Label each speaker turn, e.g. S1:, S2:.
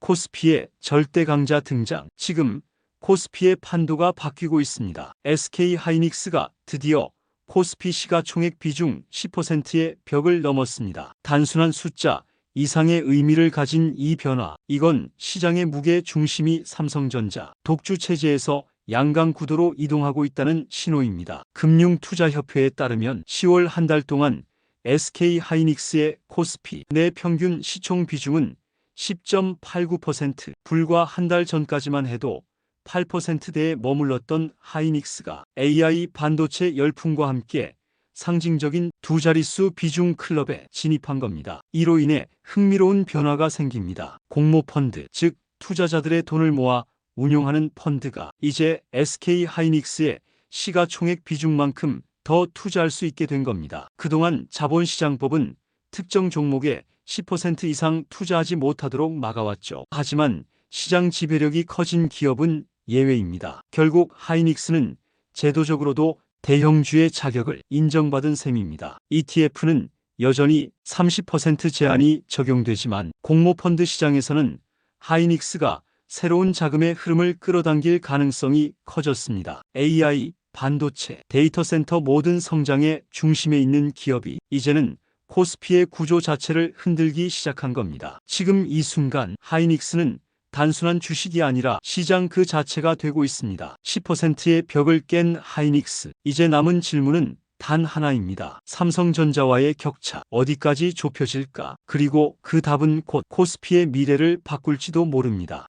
S1: 코스피의 절대 강자 등장. 지금 코스피의 판도가 바뀌고 있습니다. SK 하이닉스가 드디어 코스피 시가총액 비중 10%의 벽을 넘었습니다. 단순한 숫자 이상의 의미를 가진 이 변화. 이건 시장의 무게 중심이 삼성전자 독주 체제에서 양강 구도로 이동하고 있다는 신호입니다. 금융투자협회에 따르면 10월 한 달 동안 SK 하이닉스의 코스피 내 평균 시총 비중은 10.89% 불과 한 달 전까지만 해도 8%대에 머물렀던 하이닉스가 AI 반도체 열풍과 함께 상징적인 두 자릿수 비중 클럽에 진입한 겁니다. 이로 인해 흥미로운 변화가 생깁니다. 공모 펀드, 즉 투자자들의 돈을 모아 운용하는 펀드가 이제 SK 하이닉스의 시가총액 비중만큼 더 투자할 수 있게 된 겁니다. 그동안 자본시장법은 특정 종목에 10% 이상 투자하지 못하도록 막아왔죠. 하지만 시장 지배력이 커진 기업은 예외입니다. 결국 하이닉스는 제도적으로도 대형주의 자격을 인정받은 셈입니다. ETF는 여전히 30% 제한이 적용되지만 공모펀드 시장에서는 하이닉스가 새로운 자금의 흐름을 끌어당길 가능성이 커졌습니다. AI, 반도체, 데이터 센터 모든 성장의 중심에 있는 기업이 이제는 코스피의 구조 자체를 흔들기 시작한 겁니다. 지금 이 순간 하이닉스는 단순한 주식이 아니라 시장 그 자체가 되고 있습니다. 10%의 벽을 깬 하이닉스. 이제 남은 질문은 단 하나입니다. 삼성전자와의 격차 어디까지 좁혀질까? 그리고 그 답은 곧 코스피의 미래를 바꿀지도 모릅니다.